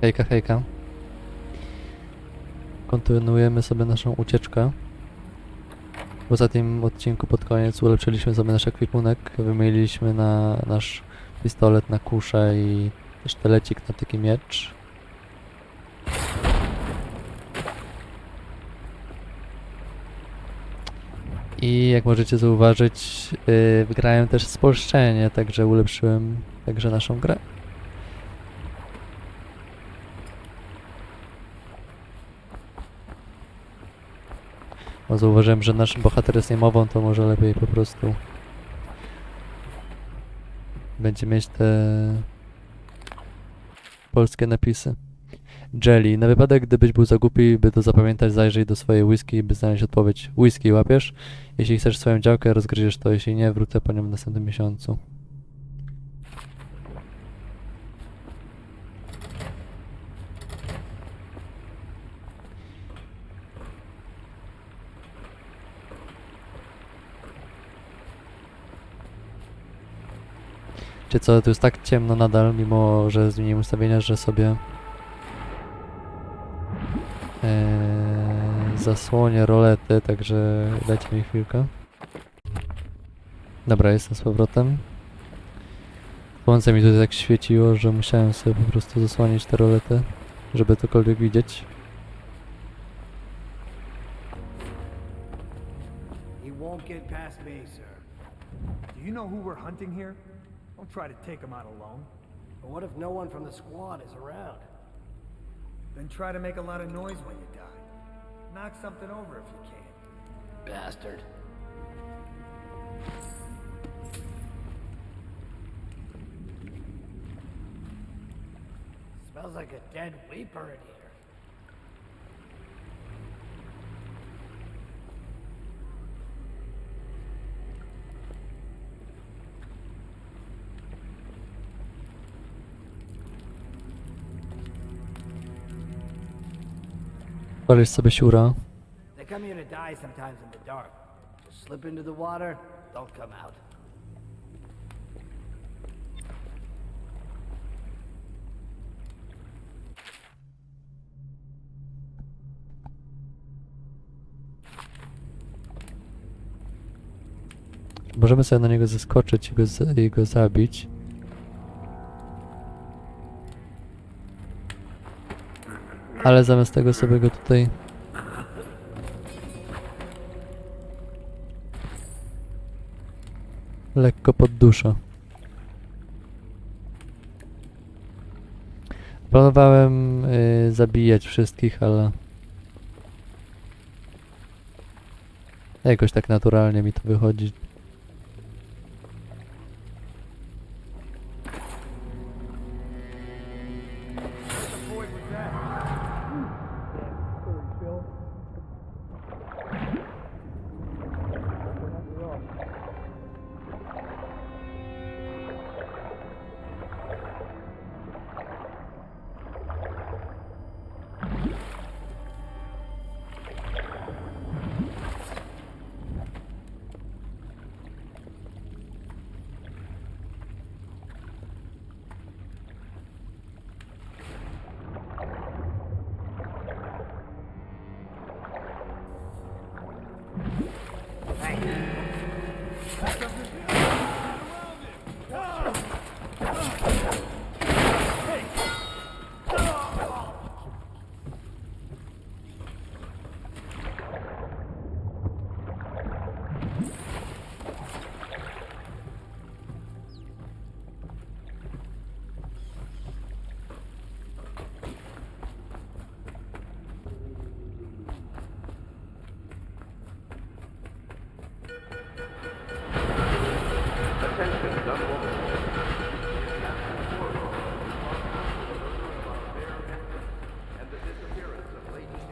Hejka, hejka. Kontynuujemy sobie naszą ucieczkę. W ostatnim odcinku pod koniec ulepszyliśmy sobie nasz ekwipunek. Wymieniliśmy na nasz pistolet na kuszę i sztylecik na taki miecz. I jak możecie zauważyć, yy, wygrałem też spolszczenie, także ulepszyłem także naszą grę. Zauważyłem, że nasz bohater jest niemową, to może lepiej po prostu będzie mieć te polskie napisy. Jelly. Na wypadek, gdybyś był za głupi, by to zapamiętać, zajrzyj do swojej whisky, by znaleźć odpowiedź. Whisky łapiesz? Jeśli chcesz swoją działkę, rozgryziesz to. Jeśli nie, wrócę po nią w następnym miesiącu. Czy co, tu jest tak ciemno nadal, mimo że zmieniłem ustawienia, że sobie Eee, zasłonię rolety, także dajcie mi chwilkę. Dobra, jestem z powrotem. Słońce mi tutaj tak świeciło, że musiałem sobie po prostu zasłonić te rolety, żeby cokolwiek widzieć. He sir. Do you know who we're hunting here? Don't try to take him out alone. But what if no one from the squad is around? Then try to make a lot of noise when you die. Knock something over if you can. Bastard. Smells like a dead weeper in here. Palisz sobie siura. They come here to die sometimes in the dark. Just slip into the water, don't come out. Możemy sobie na niego zeskoczyć i go, i go zabić. Ale zamiast tego sobie go tutaj... Lekko podduszę. Planowałem y, zabijać wszystkich, ale... Jakoś tak naturalnie mi to wychodzi.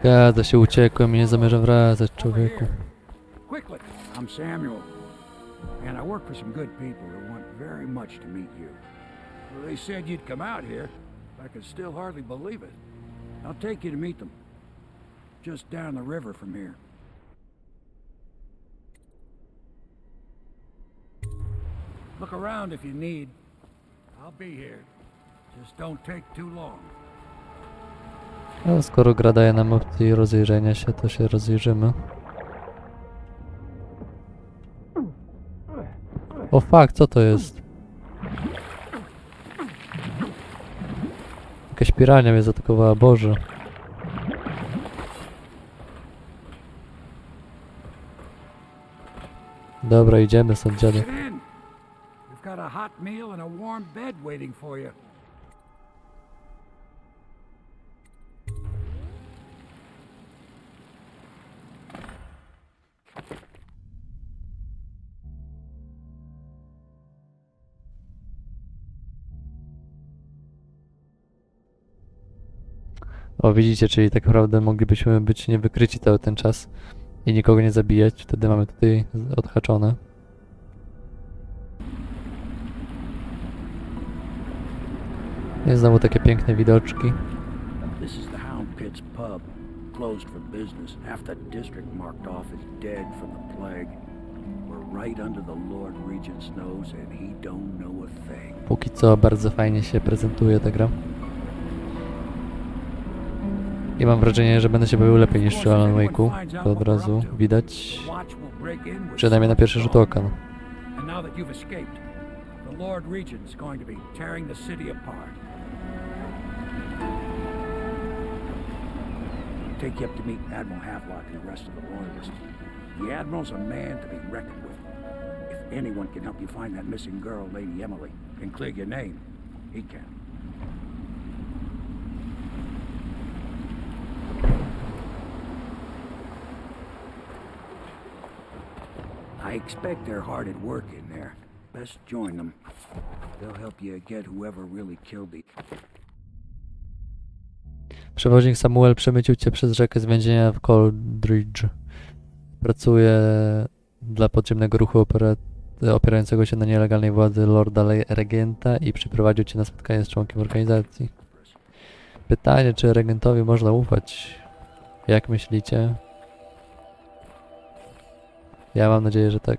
Gada się, uciekłem i nie zamierzam wracać, człowieku. Quickly, I'm Samuel, and I work for some good people who want very much to meet you. They said you'd come out here. I can still hardly believe it. I'll take you to meet them. Just down the river from here. Look around if you need. I'll be here. Just don't take too long. No, skoro gra daje nam opcję rozejrzenia się, to się rozejrzymy. O fuck, co to jest? Jakaś pirania mnie zaatakowała, Boże. Dobra, idziemy stąd, in. We've got a hot meal and a warm bed waiting for you. O, widzicie, czyli tak naprawdę moglibyśmy być niewykryci cały ten czas i nikogo nie zabijać. Wtedy mamy tutaj odhaczone. Jest znowu takie piękne widoczki. This is the Hound Pits pub. Closed for business. Half the district marked off as dead from the plague. We're right under the Lord Regent's nose and he don't know a thing. Póki co bardzo fajnie się prezentuje ta gra. I mam wrażenie, że będę się bawił lepiej niż przy Alan Wake'u. To od razu widać. Przynajmniej na pierwszy rzut oka. no. Take you up to meet Admiral Havelock and the rest of the Loyalists. The Admiral's a man to be reckoned with. If anyone can help you find that missing girl, Lady Emily, and clear your name, he can. I expect they're hard at work in there. Best join them. They'll help you get whoever really killed the Przewoźnik Samuel przemycił cię przez rzekę z więzienia w Coldridge. Pracuje dla podziemnego ruchu opierającego się na nielegalnej władzy Lorda Regenta i przyprowadził cię na spotkanie z członkiem organizacji. Pytanie, czy regentowi można ufać? Jak myślicie? Ja mam nadzieję, że tak.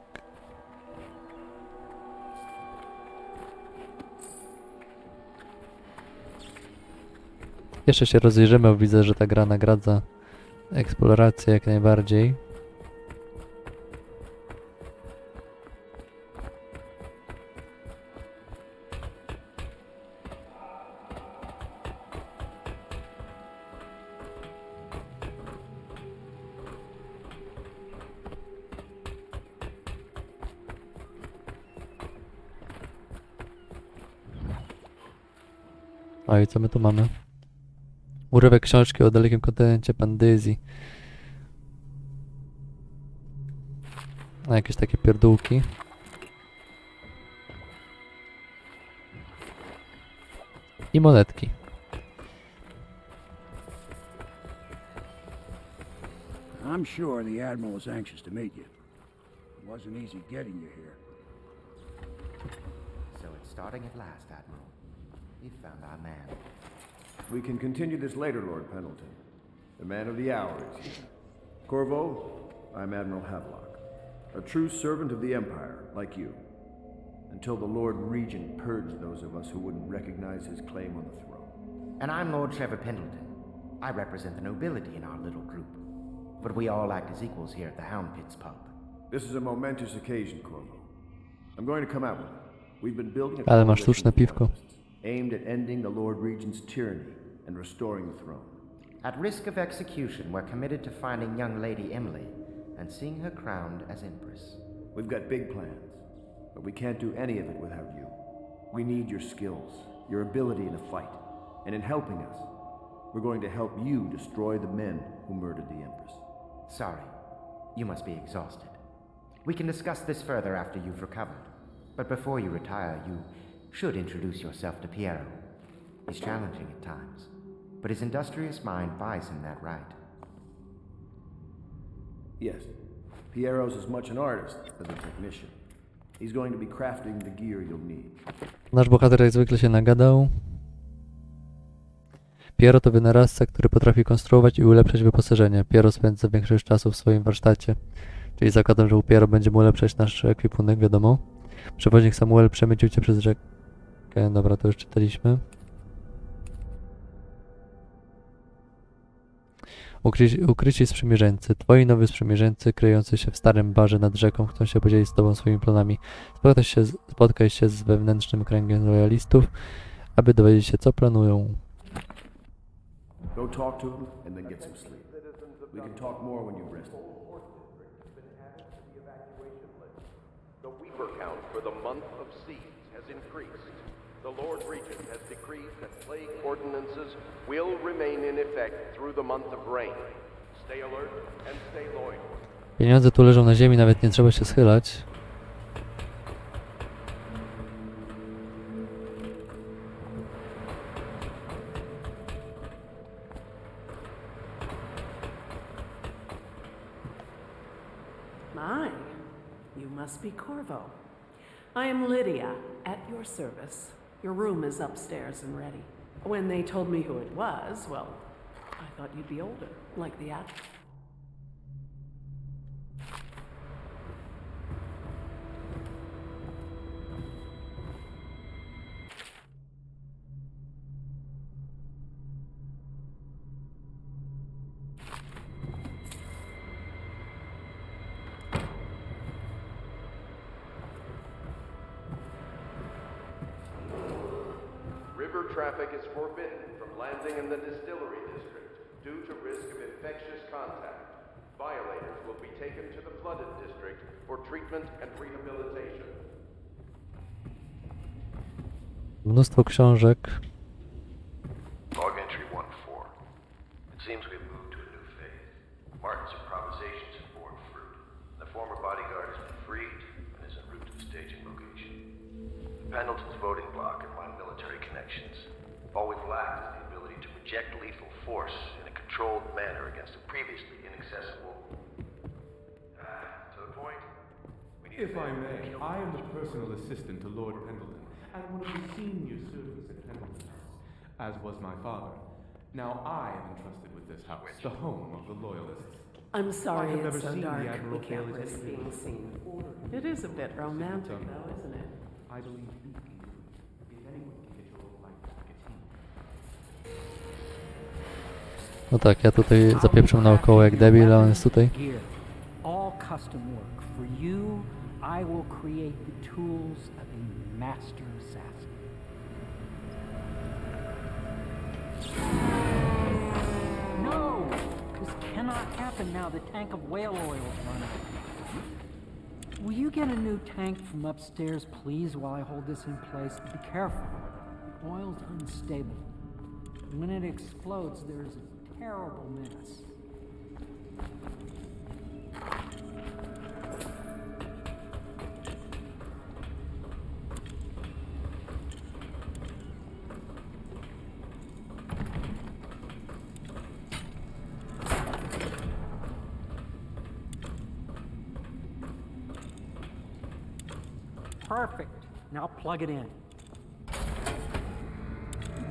Jeszcze się rozejrzymy, bo widzę, że ta gra nagradza eksplorację jak najbardziej. Co my tu mamy? Urywek książki o dalekim kontynencie Pandyzji. A jakieś takie pierdółki. I monetki. I'm sure the Admiral was anxious to meet you. It wasn't easy getting you here. So it's starting at last, Admiral. We've found our man. We can continue this later, Lord Pendleton. The man of the hour is here. Corvo, I'm Admiral Havelock, a true servant of the Empire, like you. Until the Lord Regent purged those of us who wouldn't recognize his claim on the throne. And I'm Lord Trevor Pendleton. I represent the nobility in our little group. But we all act as equals here at the Hound Pits pub. This is a momentous occasion, Corvo. I'm going to come out with it. We've been building a Ale masz sztuczne piwko. Aimed at ending the Lord Regent's tyranny and restoring the throne. At risk of execution, we're committed to finding young Lady Emily and seeing her crowned as Empress. We've got big plans, but we can't do any of it without you. We need your skills, your ability in a fight, and in helping us, we're going to help you destroy the men who murdered the Empress. Sorry, you must be exhausted. We can discuss this further after you've recovered. But before you retire, you should introduce yourself to Piero. He's challenging at times, but his industrious mind buys him that right. Yes, Piero's as much an artist as a technician. He's going to be crafting the gear you'll need. Nasz bohater jak zwykle się nagadał. Piero to wynalazca, który potrafi konstruować i ulepszać wyposażenie. Piero spędza większość czasu w swoim warsztacie. Czyli zakładam, że u Piero będziemy ulepszać nasz ekwipunek, wiadomo. Przewoźnik Samuel przemycił cię przez rzekę. Dobra, to już czytaliśmy. Ukryci, ukryci sprzymierzeńcy, twoi nowi sprzymierzeńcy kryjący się w starym barze nad rzeką chcą się podzielić z tobą swoimi planami. Spotkaj się, z- spotkaj się z wewnętrznym kręgiem lojalistów, aby dowiedzieć się co planują. Go talk to him and then get some sleep. We can talk more when you've rested. The weaver count for the month of siege has increased. The Lord Regent has decreed that plague ordinances will remain in effect through the month of rain. Stay alert and stay loyal. Pieniądze tu leżą na ziemi, nawet nie trzeba się schylać. My, you must be Corvo. I am Lydia, at your service. Your room is upstairs and ready. When they told me who it was, well, I thought you'd be older, like the actor. Traffic is forbidden from landing in the distillery district due to risk of infectious contact. Violators will be taken to the flooded district for treatment and rehabilitation. Mnóstwo książek. Log entry 1-4. It seems we've moved to a new phase. Martin's improvisations have borne fruit. The former bodyguard has been freed and is en route to the staging location. Pendleton's voting block and my military connections. All we've lacked is the ability to project lethal force in a controlled manner against a previously inaccessible... Ah, to the point. We need If I may, I am the personal assistant to Lord Pendleton, and one of the senior servants at Pendleton House, as was my father. Now I am entrusted with this house, the home of the Loyalists. I'm sorry I have it's never so seen the dark. We can't risk being seen. It is a bit romantic, though, isn't it? I believe No tak, ja tutaj zapieprzam naokoło jak debil, a on jest tutaj. The. No! The. Will you get a new tank from upstairs, please, while I hold this in place? Be careful. Oil's unstable. When it explodes, there's terrible mess. Perfect. Now plug it in.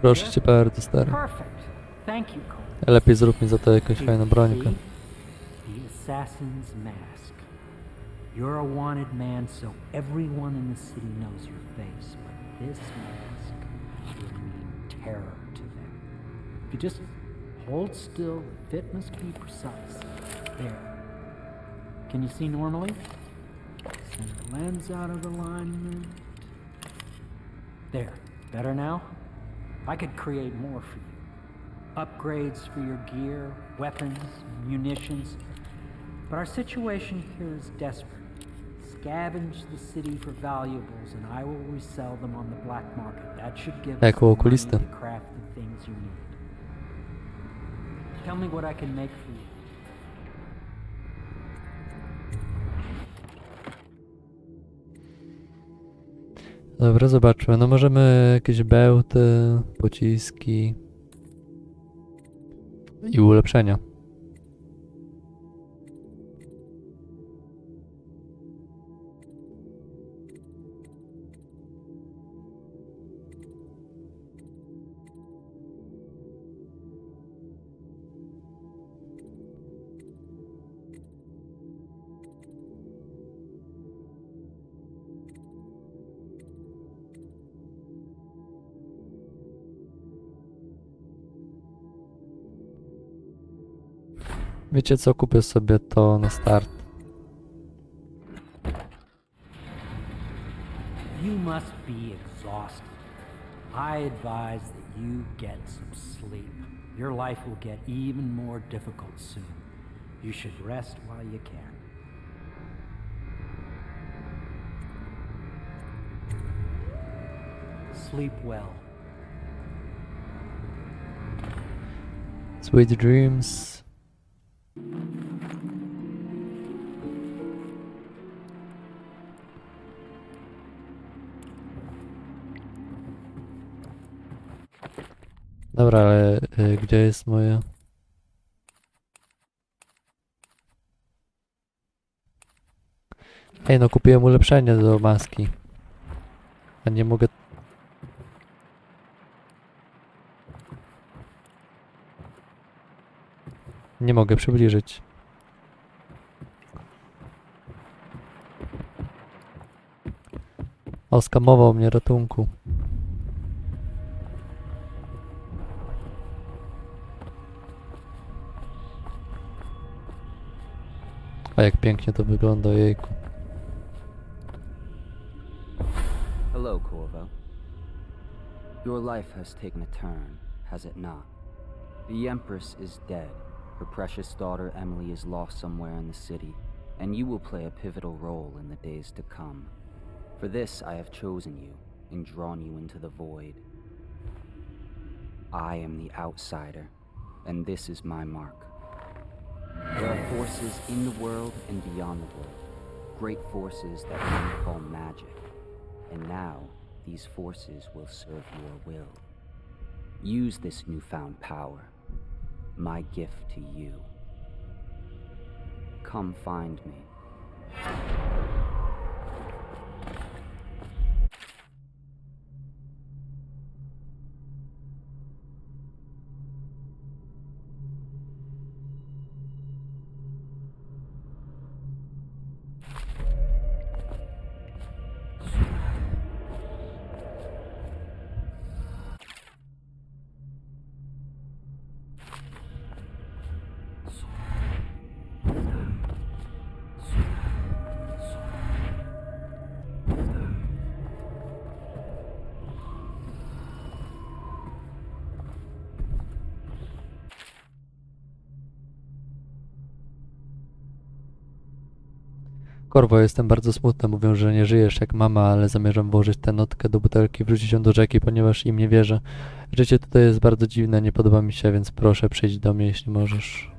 Proszę cię, PR stary. Perfect. Thank you, Cole. Lepiej zrób mi za to jakąś fajną brońkę. See? The assassin's mask. You're a wanted man, so everyone in the city knows your face. But this mask will mean terror to them. If you just hold still, the fit must be precise. There. Can you see normally? Send the lens out of alignment. There. Better now? I could create more for you upgrades for your gear, weapons, munitions. But our situation here is desperate. Scavenge the city for valuables, and I will resell them on the black market. That should give us the money to craft the things you need. Tell me what I can make for you. Dobra, zobaczmy. No możemy jakieś bełty, pociski i ulepszenia. Wiecie co, kupię sobie to na start. You must be exhausted. I advise that you get some sleep. Your life will get even more difficult soon. You should rest while you can. Sleep well. Sweet dreams. Dobra, ale y, gdzie jest moje... Ej, no kupiłem ulepszenie do maski. A nie mogę... Nie mogę przybliżyć. O, skamował mnie ratunku. Jak pięknie to wygląda, jejku. Hello, Corvo. Your life has taken a turn, has it not? The Empress is dead. Her precious daughter Emily is lost somewhere in the city, and you will play a pivotal role in the days to come. For this, I have chosen you and drawn you into the void. I am the outsider, and this is my mark. There are forces in the world and beyond the world, great forces that men call magic. And now, these forces will serve your will. Use this newfound power, my gift to you. Come find me. Korwo, jestem bardzo smutny. Mówią, że nie żyjesz jak mama, ale zamierzam włożyć tę notkę do butelki i wrzucić ją do rzeki, ponieważ im nie wierzę. Życie tutaj jest bardzo dziwne, nie podoba mi się, więc proszę przyjdź do mnie, jeśli możesz.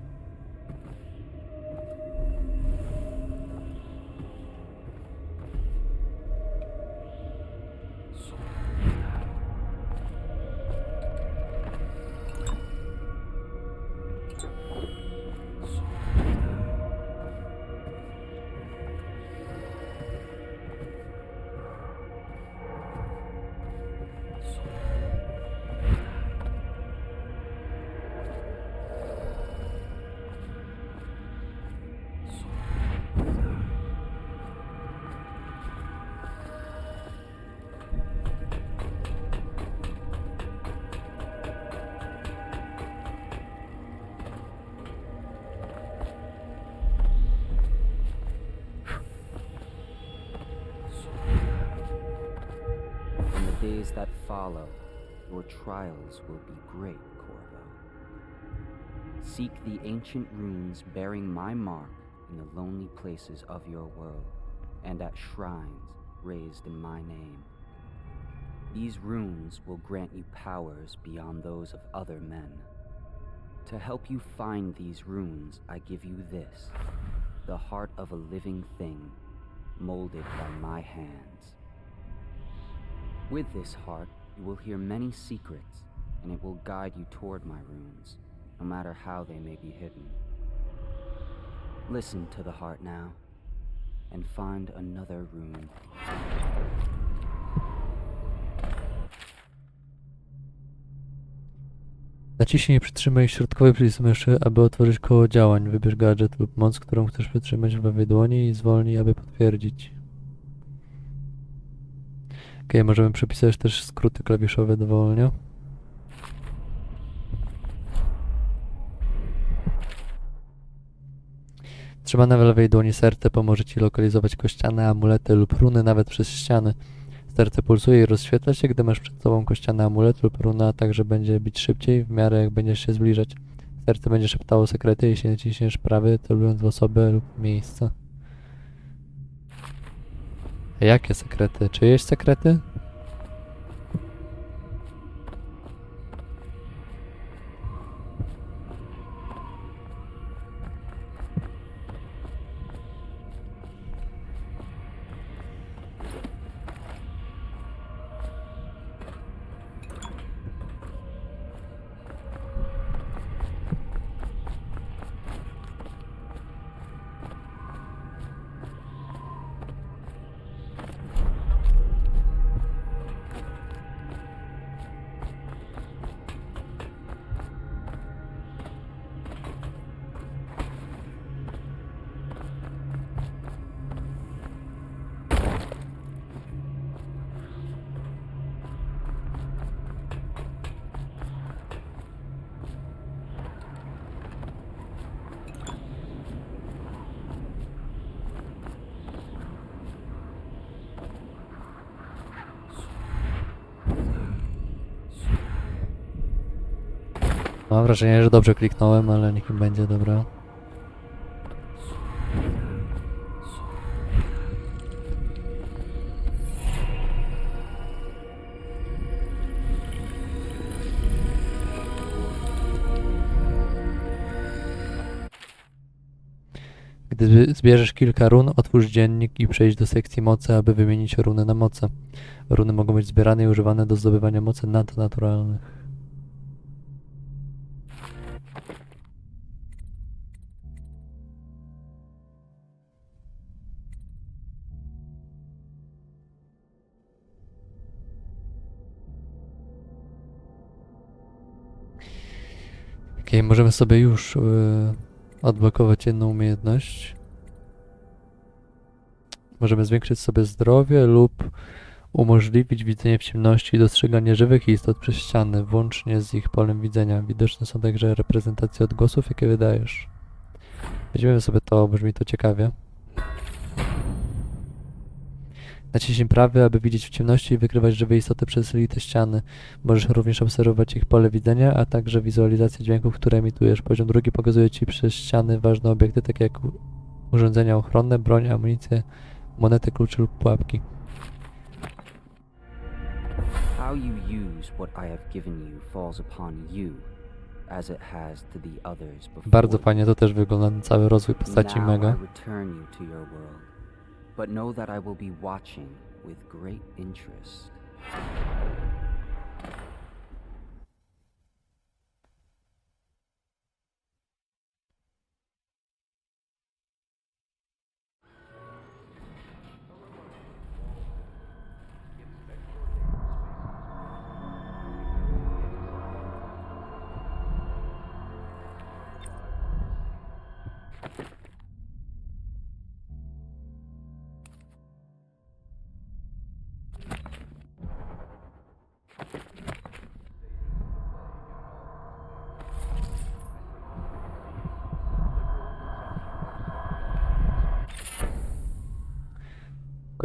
Follow, your trials will be great, Corvo. Seek the ancient runes bearing my mark in the lonely places of your world, and at shrines raised in my name. These runes will grant you powers beyond those of other men. To help you find these runes, I give you this the heart of a living thing, molded by my hands. With this heart, you will hear many secrets, and it will guide you toward my runes, no matter how they may be hidden. Listen to the heart now, and find another rune. Naciśnij przytrzymaj środkowy przycisk myszy, aby otworzyć koło działań. Wybierz gadżet lub moc, którą chcesz przytrzymać w lewej dłoni i zwolnij, aby potwierdzić. Ok, możemy przepisać też skróty klawiszowe dowolnie. Trzymane w lewej dłoni serce pomoże ci lokalizować kościane amulety lub runy nawet przez ściany. Serce pulsuje i rozświetla się, gdy masz przed sobą kościany amulet lub runa, a także będzie bić szybciej w miarę jak będziesz się zbliżać. Serce będzie szeptało sekrety, jeśli naciśniesz prawy, celując w osobę lub miejsce. Jakie sekrety? Czyjeś sekrety? Mam wrażenie, że dobrze kliknąłem, ale niech będzie dobra. Gdy zbierzesz kilka run, otwórz dziennik i przejdź do sekcji mocy, aby wymienić runy na moce. Runy mogą być zbierane i używane do zdobywania mocy nadnaturalnych. Okej, możemy sobie już yy, odblokować jedną umiejętność. Możemy zwiększyć sobie zdrowie lub umożliwić widzenie w ciemności i dostrzeganie żywych istot przez ściany, włącznie z ich polem widzenia. Widoczne są także reprezentacje odgłosów, jakie wydajesz. Weźmiemy sobie to, brzmi to ciekawie. Naciśnij prawy, aby widzieć w ciemności i wykrywać żywe istoty przez lite ściany. Możesz również obserwować ich pole widzenia, a także wizualizację dźwięków, które emitujesz. Poziom drugi pokazuje Ci przez ściany ważne obiekty, takie jak urządzenia ochronne, broń, amunicję, monety, klucze lub pułapki. How you use what I have given you falls upon you, as it has to the others before Bardzo fajnie to też wygląda, ten cały rozwój postaci now mega. I return you to your world, but know that I will be watching with great interest.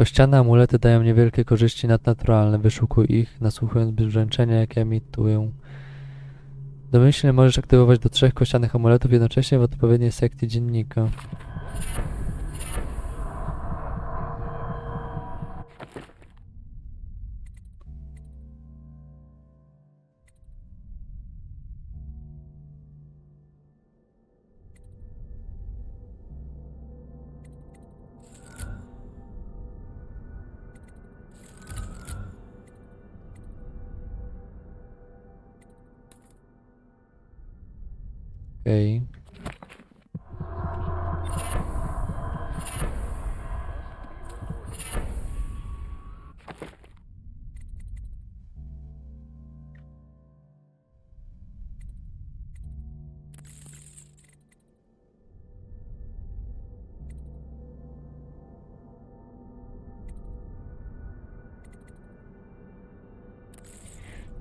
Kościane amulety dają niewielkie korzyści nadnaturalne. Wyszukuj ich, nasłuchując brzęczenia, jakie emitują. Domyślnie możesz aktywować do trzech kościanych amuletów jednocześnie w odpowiedniej sekcji dziennika. Okej.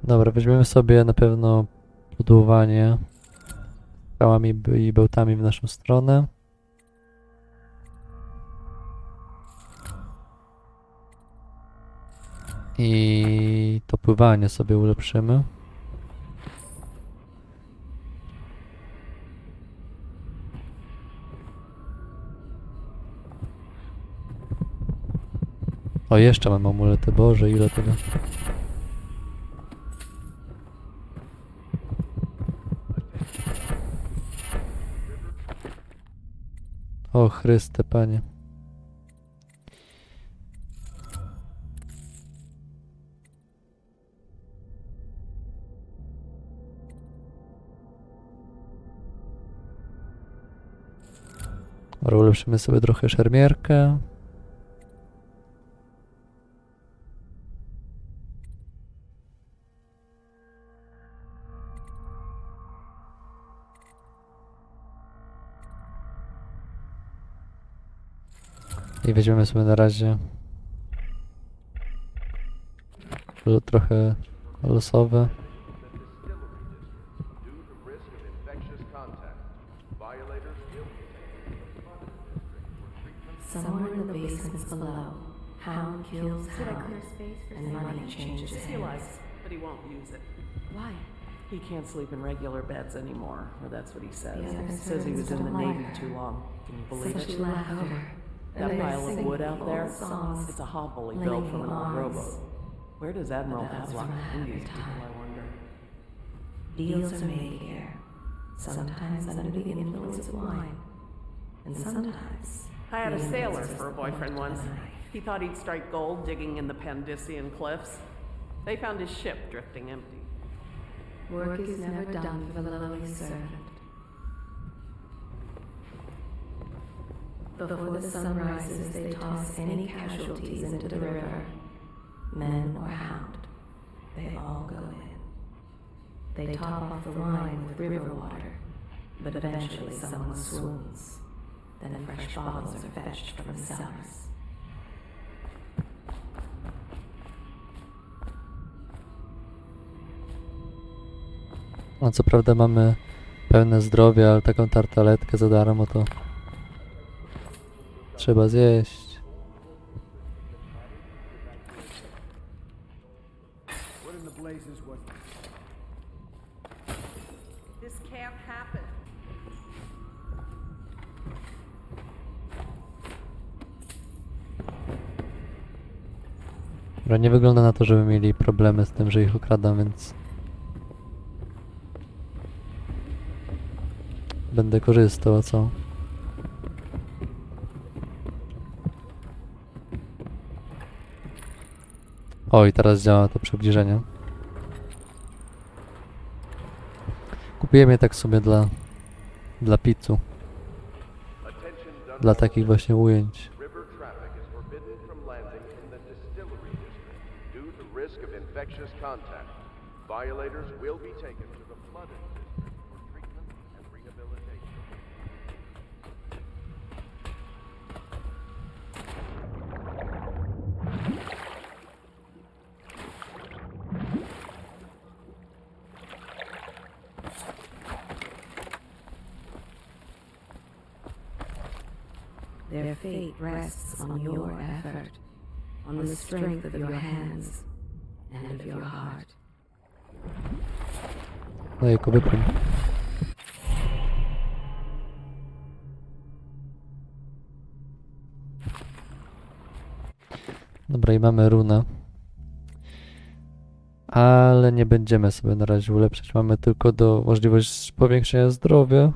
Dobra, weźmiemy sobie na pewno budowanie skałami i bełtami w naszą stronę. I to pływanie sobie ulepszymy. O, jeszcze mam amulety, Boże, ile tego. O Chryste, Panie. Ulepszymy sobie trochę szermierkę. I weźmiemy sobie na razie trochę losowe. Due to risk of infectious contact, violators will be Somewhere in the basements below, Hound kills Hound, and money changes He hands. likes, but he won't use it. Why? He can't sleep in regular beds anymore, or that's what he says. Other Says he was in the Navy too long. Can you believe she it? over. That pile of wood out there, songs, it's a hovel he built from an old arms. rowboat. Where does Admiral But that was Havelock from these people, time. I wonder? Deals are made here, sometimes under the influence of wine, and sometimes. I had a sailor for a boyfriend once. He thought he'd strike gold digging in the Pandician cliffs. They found his ship drifting empty. Work is never done for the lowly servant. Before the sun rises, they toss any casualties into the river, men or hound. They all go in. They top off the wine with river water, but eventually someone swoons. Then fresh bottles are fetched from the cellars. No co prawda mamy pełne zdrowie, ale taką tartaletkę za darmo to happen. Dobra, nie wygląda na to, żeby mieli problemy z tym, że ich okradam, więc będę korzystał, a co? O, i teraz działa to przybliżenie. Kupiłem je tak sobie dla, dla Attention dla takich właśnie ujęć. Violators will be taken to the flooded district for treatment and rehabilitation. Their fate rests on your effort, on the strength of your hands and of your heart. No. Dobra, i mamy runę. Ale nie będziemy sobie na razie ulepszać. Mamy tylko do możliwość powiększenia zdrowia.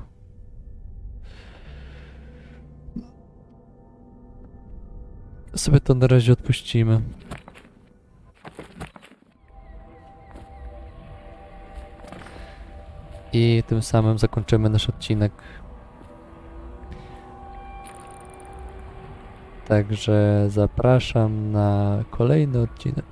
Sobie to na razie odpuścimy. I tym samym zakończymy nasz odcinek. Także zapraszam na kolejny odcinek.